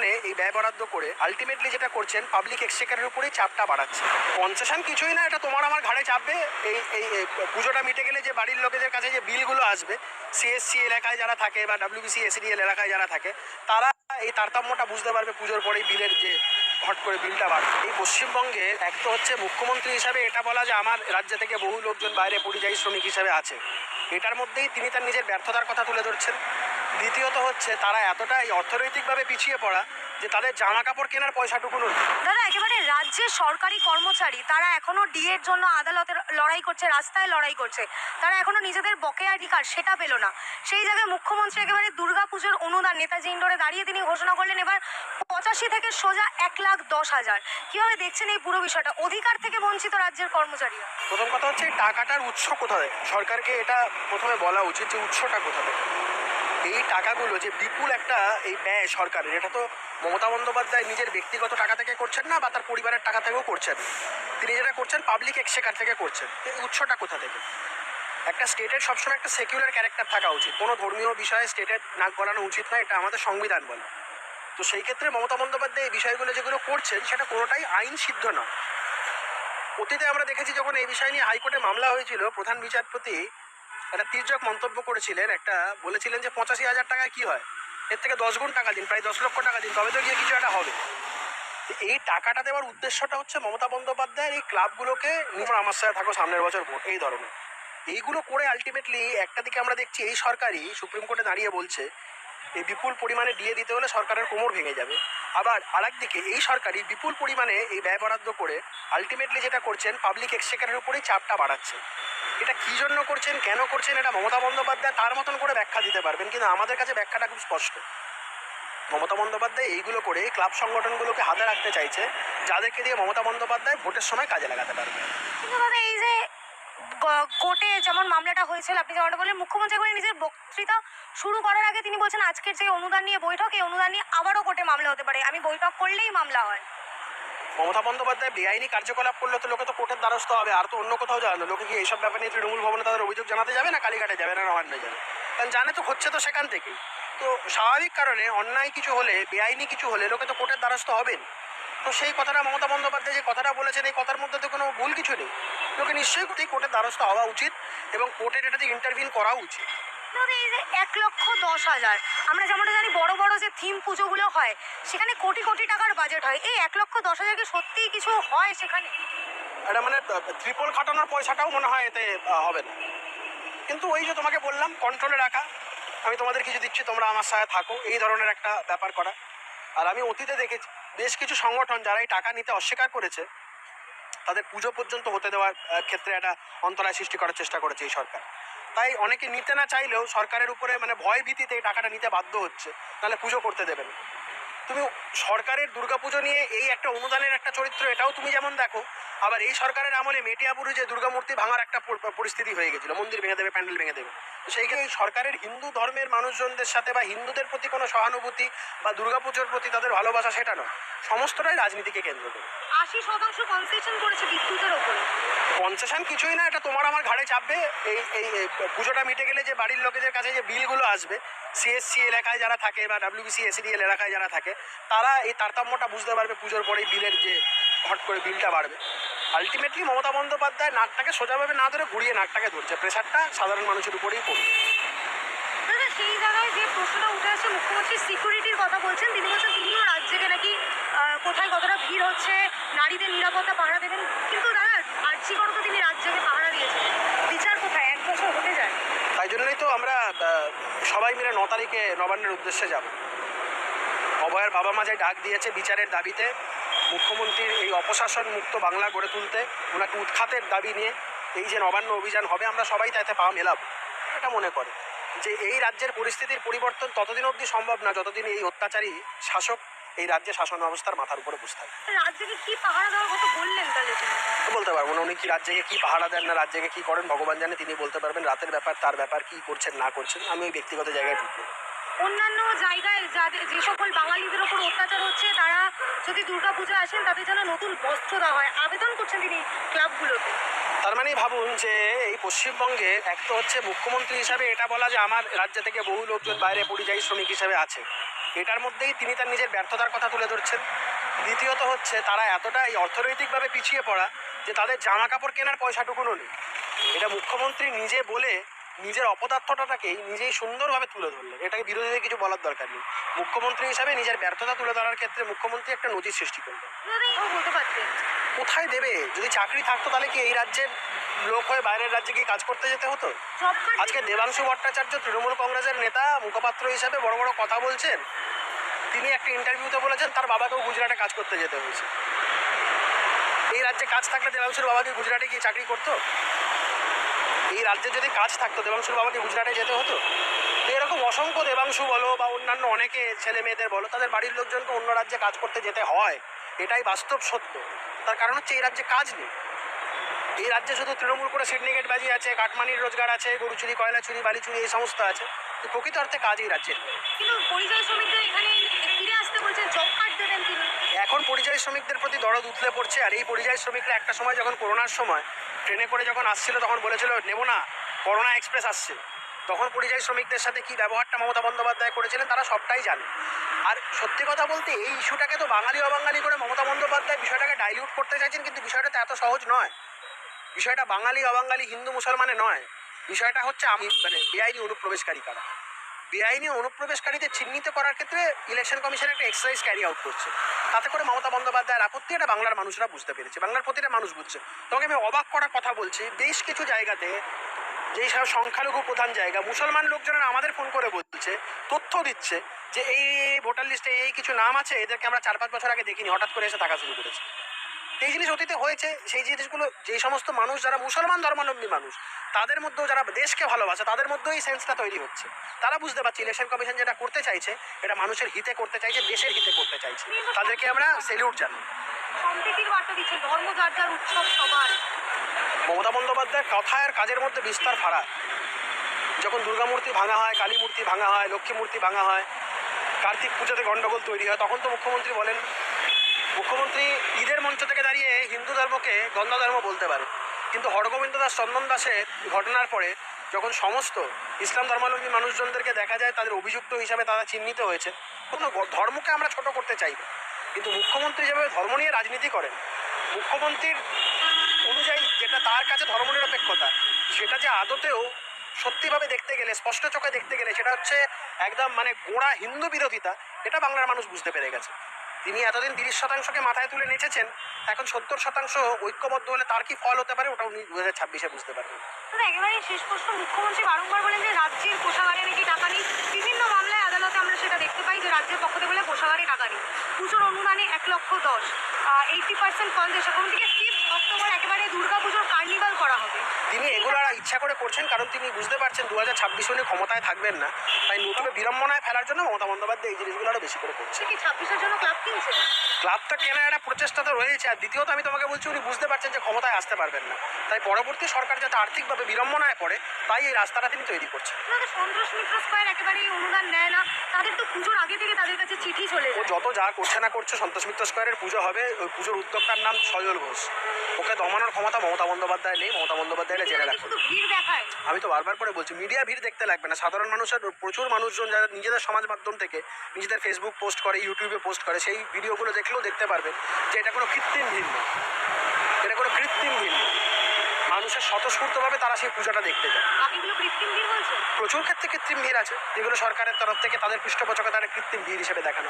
পরিমাণে এই ব্যয় বরাদ্দ করে আলটিমেটলি যেটা করছেন পাবলিক এক্সচেকারের উপরেই চাপটা বাড়াচ্ছে। কনসেশন কিছুই না, এটা তোমার আমার ঘাড়ে চাপবে। এই এই পুজোটা মিটে গেলে যে বাড়ির লোকেদের কাছে যে বিলগুলো আসবে সিএসসি এলাকায় যারা থাকে বা ডাব্লিউবিসি এসিডিএল এলাকায় যারা থাকে, তারা এই তারতম্যটা বুঝতে পারবে পুজোর পরেই বিলের যে হট করে বিলটা বাড়বে। এই পশ্চিমবঙ্গে এক তো হচ্ছে মুখ্যমন্ত্রী হিসাবে এটা বলা যে আমার রাজ্য থেকে বহু লোকজন বাইরে পরিযায়ী শ্রমিক হিসাবে আছে। এটার মধ্যেই তিনি তার নিজের ব্যর্থতার কথা তুলে ধরছেন। দ্বিতীয়ত হচ্ছে তারা এতটাই অর্থনৈতিকভাবে পিছিয়ে পড়া যে তাদের জামা কাপড় কেনার পয়সাটুকু নেই দাদা একেবারে রাজ্যের সরকারি কর্মচারী তারা এখনও ডিএর জন্য আদালতের লড়াই করছে রাস্তায় লড়াই করছে। তারা এখনও নিজেদের বকেয়াধিকার সেটা পেল না। সেই জায়গায় মুখ্যমন্ত্রী একেবারে দুর্গাপুজোর অনুদান নেতাজি ইন্ডোরে দাঁড়িয়ে তিনি ঘোষণা করলেন এবার পঁচাশি থেকে সোজা এক লাখ দশ হাজার। কীভাবে দেখছেন এই পুরো বিষয়টা? অধিকার থেকে বঞ্চিত রাজ্যের কর্মচারীরা। প্রথম কথা হচ্ছে টাকাটার উৎস কোথায়? সরকারকে এটা প্রথমে বলা উচিত যে উৎসটা কোথা থেকে এই টাকাগুলো যে বিপুল একটা এই ব্যয় সরকারের, এটা তো মমতা বন্দ্যোপাধ্যায় নিজের ব্যক্তিগত টাকা থেকে করছেন না বা তার পরিবারের টাকা থেকেও করছেন। তিনি যেটা করছেন পাবলিক এক্সচেকার থেকে করছেন। এই উৎসটা কোথা থেকে? একটা স্টেটের সবসময় একটা সেকুলার ক্যারেক্টার থাকা উচিত। কোনো ধর্মীয় বিষয়ে স্টেটের নাক গলানো উচিত না, এটা আমাদের সংবিধান বলে। তো সেই ক্ষেত্রে মমতা বন্দ্যোপাধ্যায় এই বিষয়গুলো যেগুলো করছেন, সেটা কোনোটাই আইন সিদ্ধ নয়। অতীতে আমরা দেখেছি যখন এই বিষয় নিয়ে হাইকোর্টে মামলা হয়েছিল, প্রধান বিচারপতি একটা তির্যক মন্তব্য করেছিলেন, একটা বলেছিলেন যে পঁচাশি হাজার টাকায় কি হয়? এর থেকে দশ গুণ টাকা দিন, প্রায় দশ লক্ষ টাকা দিন, তবে তো গিয়ে কিছু একটা হবে। এই টাকাটা দেওয়ার উদ্দেশ্যটা হচ্ছে মমতা বন্দ্যোপাধ্যায়ের এই ক্লাবগুলোকে আমার সাথে থাকো সামনের বছর ভোট, এই ধরনের। এইগুলো করে আলটিমেটলি একটা দিকে আমরা দেখছি এই সরকারই সুপ্রিম কোর্টে দাঁড়িয়ে বলছে, এই বিপুল পরিমাণে দিয়ে দিতে হলে সরকারের কোমর ভেঙে যাবে। আবার আরেকদিকে এই সরকারই বিপুল পরিমাণে এই ব্যয় বরাদ্দ করে আলটিমেটলি যেটা করছেন পাবলিক এক্সচেকারের উপরেই চাপটা বাড়াচ্ছে। এটা কি জন্য করছেন, কেন করছেন, এটা মমতা বন্দ্যোপাধ্যায় তার মতন করে ব্যাখ্যা দিতে পারবেন। কিন্তু আমাদের কাছে ব্যাখ্যাটা খুব স্পষ্ট। মমতা বন্দ্যোপাধ্যায় এইগুলো করে ক্লাব সংগঠনগুলোকে হাতে রাখতে চাইছে, যাদেরকে দিয়ে মমতা বন্দ্যোপাধ্যায় ভোটের সময় কাজে লাগাতে পারবে। এই যে কোর্টে যেমন মামলাটা হয়েছিল, আপনি যেমনটা বললেন, মুখ্যমন্ত্রী একবারে নিজের বক্তৃতা শুরু করার আগে তিনি বলছেন, আজকের যে অনুদান নিয়ে বৈঠক, এই অনুদান নিয়ে আবারও কোর্টে মামলা হতে পারে। আমি বৈঠক করলেই মামলা হয়। মমতা বন্দ্যোপাধ্যায় বেআইনি কার্যকলাপ করলে তো লোকে তো কোর্টের দ্বারস্থ হবে, আর তো অন্য কোথাও যাবে না। লোকে কি এইসব ব্যাপার নিয়ে তৃণমূল ভবনে তাদের অভিযোগ জানাতে যাবে না, কালীঘাটে যাবে না নবান্নে যাবে? কারণ জানে তো হচ্ছে তো সেখান থেকেই। তো স্বাভাবিক কারণে অন্যায় কিছু হলে, বেআইনি কিছু হলে লোকে তো কোর্টের দ্বারস্থ হবেন। তো সেই কথাটা মমতা বন্দ্যোপাধ্যায় যে কথাটা বলেছেন, এই কথার মধ্যে তো কোনো ভুল কিছু নেই। লোকে নিশ্চয়ই কোর্টের দ্বারস্থ হওয়া উচিত এবং কোর্টের এটাতে ইন্টারভিউ করা উচিত। দাদা এই যে এক লক্ষ দশ হাজার। আমরা যেমনটা জানি বড় বড় যে থিম পুজোগুলো হয়, সেখানে কোটি কোটি টাকার বাজেট হয়। এই এক লক্ষ দশ হাজার কি সত্যিই কিছু হয় সেখানে? এটা মানে ত্রিপল খাটানোর পয়সাটাও মনে হয় এতে হবে না। কিন্তু ওই যে তোমাকে বললাম কন্ট্রোলে রাখা। আমি তোমাদের কিছু দিচ্ছি, তোমরা আমার সাথে থাকো। এই ধরনের একটা ব্যাপার করা। আর আমি অতীতে দেখেছি, বেশ কিছু সংগঠন যারা এই টাকা নিতে অস্বীকার করেছে তাদের পুজো পর্যন্ত হতে দেওয়ার ক্ষেত্রে একটা অন্তরায় সৃষ্টি করার চেষ্টা করেছে এই সরকার। তাই অনেকে নিতে না চাইলেও সরকারের উপরে মানে ভয় ভীতিতে টাকাটা নিতে বাধ্য হচ্ছে। তাহলে পুজো করতে দেবেন। তুমি সরকারের দুর্গাপুজো নিয়ে এই একটা অনুদানের একটা চরিত্র এটাও তুমি যেমন দেখো আবার এই সরকারের আমলে মেটিয়াপুরে যে দুর্গামূর্তি ভাঙার একটা পরিস্থিতি হয়ে গেছিল মন্দির ভেঙে দেবে প্যান্ডেল ভেঙে দেবে। সেই এই সরকারের হিন্দু ধর্মের মানুষজনদের সাথে বা হিন্দুদের প্রতি কোনো সহানুভূতি বা দুর্গাপুজোর প্রতি তাদের ভালোবাসা সেটা নয় সমস্তটাই রাজনীতিকে কেন্দ্র করে। আশি শতাংশ কনসেশন করেছে বিদ্যুতের ওপরে। কনসেশন কিছুই না এটা তোমার আমার ঘাড়ে চাপবে এই এই এই পুজোটা মিটে গেলে যে বাড়ির লোকেদের কাছে যে বিলগুলো আসবে সিএসসি এলাকায় যারা থাকে বা ডাব্লিউবিসি এসিডিএল এলাকায় যারা থাকে তারা এই তারতম্যটা বুঝতে পারবে পুজোর পরেই বিলের যে হট করে বিলটা বাড়বে। আলটিমেটলি মমতা বন্দ্যোপাধ্যায় নাকটাকে সোজাভাবে না ধরে ঘুরিয়ে নাকটাকে ধরছে। প্রেশারটা সাধারণ মানুষের উপরেই পড়বে। সেই জায়গায় যে প্রশ্নটা উঠে আসছে মুখ্যমন্ত্রী সিকিউরিটির কথা বলছেন তিনি বলছেন তিনিও রাজ্যকে নাকি কোথায় কতটা ভিড় হচ্ছে নারীদের নিরাপত্তা পাহারা দেবেন কিন্তু দাদা আর্জি করো তো তিনি রাজ্যকে পাহারা দিয়েছেন। বিচার কোথায়? এক বছর হতে যায়। তাই জন্যই তো আমরা সবাই মিলে ন তারিখে নবান্নের উদ্দেশ্যে যাব। অভয়ের বাবা মা যে ডাক দিয়েছে বিচারের দাবিতে মুখ্যমন্ত্রীর এই অপশাসন মুক্ত বাংলা গড়ে তুলতে ওনাকে উৎখাতের দাবি নিয়ে এই যে নবান্ন অভিযান হবে আমরা সবাই তাতে পা মেলাবো। এটা মনে করে যে এই রাজ্যের পরিস্থিতির পরিবর্তন ততদিন অবধি সম্ভব না যতদিন এই অত্যাচারী শাসক এই রাজ্যে শাসন ব্যবস্থার মাথার উপরে বসে থাকে। রাজ্যকে কি পাহারা দেওয়ার কথা বললেন তাহলে তিনি? তো বলতে পারব না উনি কি রাজ্যকে কি পাহারা দেন না রাজ্যকে কি করেন ভগবান জানে তিনি বলতে পারবেন রাতের ব্যাপার তার ব্যাপার কি করছেন না করছেন আমি ওই ব্যক্তিগত জায়গায় ঢুকবো। অন্যান্য জায়গায় যাদের যে সকল বাঙালিদের ওপর অত্যাচার হচ্ছে, তারা যদি দুর্গাপূজা আসেন, তাদের যেন নতুন বস্ত্র দেওয়া হয়। আবেদন করছেন তিনি ক্লাবগুলোতে। তার মানে ভাবুন যে এই পশ্চিমবঙ্গে এক তো হচ্ছে মুখ্যমন্ত্রী হিসাবে এটা বলা যে আমার রাজ্য থেকে বহু লোকজন বাইরে পরিযায়ী শ্রমিক হিসাবে আছে। এটার মধ্যেই তিনি তার নিজের ব্যর্থতার কথা তুলে ধরছেন। দ্বিতীয়ত হচ্ছে তারা এতটাই অর্থনৈতিকভাবে পিছিয়ে পড়া যে তাদের জামা কাপড় কেনার পয়সাটুকুনও নেই এটা মুখ্যমন্ত্রী নিজে বলে নিজের অপদার্থটাকেই নিজেই সুন্দরভাবে তুলে ধরলেন। এটাকে বিরোধীদের কিছু বলার দরকার নেই। মুখ্যমন্ত্রী হিসাবে নিজের ব্যর্থতা তুলে ধরার ক্ষেত্রে মুখ্যমন্ত্রী একটা নজির সৃষ্টি করলেন। কোথায় দেবে? যদি চাকরি থাকতো তাহলে কি এই রাজ্যের লোক হয়ে বাইরের রাজ্যে গিয়ে কাজ করতে যেতে হতো? আজকে দেবাংশু ভট্টাচার্য তৃণমূল কংগ্রেসের নেতা মুখপাত্র হিসাবে বড় বড় কথা বলছেন। তিনি একটা ইন্টারভিউতে বলেছেন তার বাবাকেও গুজরাটে কাজ করতে যেতে হয়েছে। এই রাজ্যে কাজ থাকলে দেবাংশুর বাবাকে গুজরাটে গিয়ে চাকরি করতো? এই রাজ্যে যদি কাজ থাকতো, দেবাংশুর বাবাকে গুজরাটে যেতে হতো? তো এরকম অসংখ্য দেবাংশু বলো বা অন্যান্য অনেকে ছেলে মেয়েদের বলো, তাদের বাড়ির লোকজনকে অন্য রাজ্যে কাজ করতে যেতে হয়। এটাই বাস্তব সত্য। তার কারণ হচ্ছে এই রাজ্যে কাজ নেই। এই রাজ্যে শুধু তৃণমূল করে সিন্ডিকেট বাজি আছে কাটমানির রোজগার আছে গরু চুরি কয়লা চুরি বালি চুরি এই সমস্ত আছে। তো প্রকৃত অর্থে কাজ এই রাজ্যে কিন্তু পরিযায়ী শ্রমিকদের এখানে ফিরে আসতে জব কার্ড দেবেন তিনি। এখন পরিযায়ী শ্রমিকদের প্রতি দরদ উতলে পড়ছে, আর এই পরিযায়ী শ্রমিকরা একটা সময় যখন করোনার সময় ট্রেনে করে যখন আসছিল, তখন বলেছিল, নেব না, করোনা এক্সপ্রেস আসছে। তখন পরিযায়ী শ্রমিকদের সাথে কি ব্যবহারটা মমতা বন্দ্যোপাধ্যায় করেছিলেন, তারা সবটাই জানে। আর সত্যি কথা বলতে, এই ইস্যুটাকে তো বাঙালি অবাঙালি করে মমতা বন্দ্যোপাধ্যায় বিষয়টাকে ডাইলিউট করতে চাইছেন, কিন্তু বিষয়টা তো এত সহজ নয়। বিষয়টা বাঙালি অবাঙালি হিন্দু মুসলমানে নয়। বিষয়টা হচ্ছে আমি মানে বেআইনি অনুপ্রবেশকারী কারা। বেআইনি অনুপ্রবেশকারীদের চিহ্নিত করার ক্ষেত্রে ইলেকশন কমিশন একটা এক্সারসাইজ ক্যারি আউট করছে। তাতে করে মমতা বন্দ্যোপাধ্যায়ের আপত্তি এটা বাংলার মানুষরা বুঝতে পেরেছে। বাংলার প্রতিটা মানুষ বুঝছে। তোমাকে আমি অবাক করার কথা বলছি, বেশ কিছু জায়গাতে যেই সব সংখ্যালঘু প্রধান জায়গা, মুসলমান লোকজনেরা আমাদের ফোন করে বলছে, তথ্য দিচ্ছে যে এই ভোটার লিস্টে এই কিছু নাম আছে, এদেরকে আমরা চার পাঁচ বছর আগে দেখিনি, হঠাৎ করে এসে থাকা শুরু করেছে। এই জিনিস অতীতে হয়েছে সেই জিনিসগুলো যে সমস্ত মানুষ যারা মুসলমান ধর্মাবলম্বী মানুষ তাদের মধ্যেও যারা দেশকে ভালোবাসে তাদের মধ্যেও এই সেন্সটা তৈরি হচ্ছে। তারা বুঝতে পারছে ইলেকশন কমিশন যেটা করতে চাইছে এটা মানুষের হিতে করতে চাইছে দেশের হিতে করতে চাইছে। তাদেরকে আমরা সেলিউট জানাই। সম্প্রীতির বার্তা দিচ্ছেন ধর্ম যার যার উৎসব সবার। মমতা বন্দ্যোপাধ্যায়ের কথা আর কাজের মধ্যে বিস্তার ফারাক। যখন দুর্গামূর্তি ভাঙা হয় কালী মূর্তি ভাঙা হয় লক্ষ্মী মূর্তি ভাঙা হয় কার্তিক পুজোতে গণ্ডগোল তৈরি হয় তখন তো মুখ্যমন্ত্রী বলেন মুখ্যমন্ত্রী ঈদের মঞ্চ থেকে দাঁড়িয়ে হিন্দু ধর্মকে গন্ধ ধর্ম বলতে পারে। কিন্তু হরগোবিন্দ দাস চন্দন দাসের ঘটনার পরে যখন সমস্ত ইসলাম ধর্মাবলম্বী মানুষজনদেরকে দেখা যায়, তাদের অভিযুক্ত হিসাবে তারা চিহ্নিত হয়েছে। কোনো ধর্মকে আমরা ছোট করতে চাই কিন্তু মুখ্যমন্ত্রী যেভাবে ধর্ম নিয়ে রাজনীতি করেন, মুখ্যমন্ত্রীর অনুযায়ী যেটা তার কাছে ধর্মনিরপেক্ষতা, সেটা যে আদতেও সত্যিভাবে দেখতে গেলে, স্পষ্ট চোখে দেখতে গেলে, সেটা হচ্ছে একদম মানে গোড়া হিন্দু বিরোধিতা, এটা বাংলার মানুষ বুঝতে পেরে গেছে। তিনি এতদিন তিরিশ শতাংশকে মাথায় তুলে নেচেছেন, এখন সত্তর শতাংশ ঐক্যবদ্ধ হলে তার কি ফল হতে পারে ওটা উনি দু হাজার ছাব্বিশে বুঝতে পারবেন। একেবারে শেষ প্রশ্ন, মুখ্যমন্ত্রী বারংবার বলেন যে রাজ্যের কোষাগারে নাকি টাকা নেই। বিভিন্ন মামলায় আদালতে আমরা সেটা দেখতে পাই যে রাজ্যের পক্ষ থেকে বলে কোষাগারে টাকা নেই। পুজোর অনুদানে এক লক্ষ দশ। এইটি পার্সেন্ট ফল দেশ। থেকে অক্টোবর একেবারে দুর্গা পুজোর কার্নিভাল করা হবে। তিনি এগুলো আর ইচ্ছা করে করছেন কারণ তিনি বুঝতে পারছেন দু হাজার ছাব্বিশে উনি ক্ষমতায় থাকবেন না। তাই নতুন বিড়ম্বনায় ফেলার জন্য মমতা বন্দ্যোপাধ্যায় এই জিনিসগুলো আরও বেশি করে করছে কি ছাব্বিশের জন্য ক্লাব কিনছে ক্লাবটা কেনার একটা প্রচেষ্টা তো রয়েছে আর দ্বিতীয়ত আমি তোমাকে বলছি উনি বুঝতে পারছেন যে ক্ষমতায় আসতে পারবেন না। তাই পরবর্তী সরকার যাতে আর্থিকভাবে বিড়ম্বনায় পড়ে তাই এই রাস্তাটা তিনি তৈরি করছেন। সন্তোষ মিত্র স্কোয়ার একেবারেই অনুদান নেয় না। তাদের তো পুজোর আগে থেকে তাদের কাছে চিঠি চলে ও যত যা করছে না করছে সন্তোষ মিত্র স্কোয়ারের পুজো হবে। ওই পুজোর উদ্যোক্তার নাম সজল ঘোষ। ওকে দমানোর ক্ষমতা মমতা বন্দ্যোপাধ্যায় নেই মমতা বন্দ্যোপাধ্যায় জেনে দেখায়। আমি তো বারবার করে বলছি মিডিয়া ভিড় দেখতে লাগবে না। সাধারণ মানুষের প্রচুর মানুষজন যারা নিজেদের সমাজ মাধ্যম থেকে নিজেদের ফেসবুক পোস্ট করে ইউটিউবে পোস্ট করে সেই ভিডিওগুলো দেখলেও দেখতে পারবে যে এটা কোনো কৃত্রিম ভিড় নয় এটা কোনো কৃত্রিম ভিড় নয় মানুষের স্বতঃস্ফূর্তভাবে তারা সেই পূজাটা দেখতে যায়। প্রচুর ক্ষেত্রে কৃত্রিম ভিড় আছে যেগুলো সরকারের তরফ থেকে তাদের পৃষ্ঠপোষকতার কৃত্রিম ভিড় হিসেবে দেখানো।